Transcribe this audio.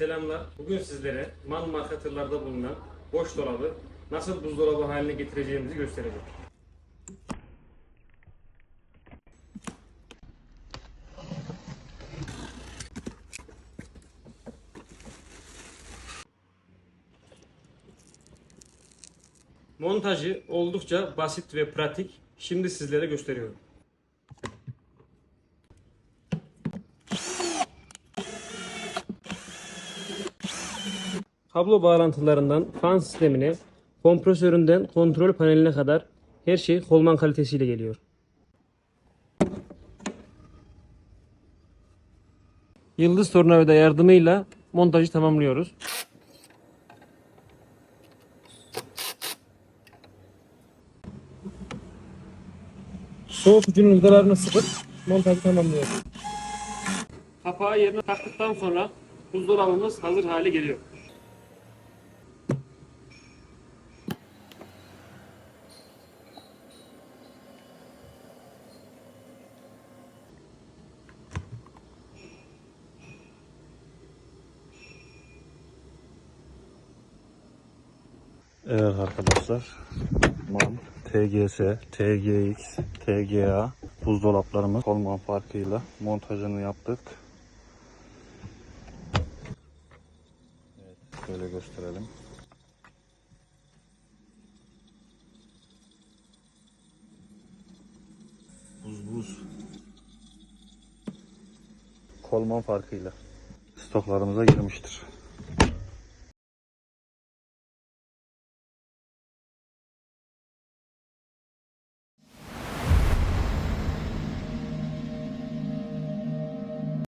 Selamlar. Bugün sizlere man marka tırlarda bulunan boş dolabı nasıl buzdolabı haline getireceğimizi göstereceğim. Montajı oldukça basit ve pratik. Şimdi sizlere gösteriyorum. Kablo bağlantılarından fan sistemine, kompresöründen kontrol paneline kadar her şey Holman kalitesiyle geliyor. Yıldız tornavida yardımıyla montajı tamamlıyoruz. Soğutucunun vidalarını sıkıp montajı tamamlıyoruz. Kapağı yerine taktıktan sonra buzdolabımız hazır hale geliyor. Evet arkadaşlar. MAN, TGS, TGX, TGA buzdolaplarımız Holman farkıyla montajını yaptık. Evet, şöyle gösterelim. Buz buz. Kolman farkıyla stoklarımıza girmiştir.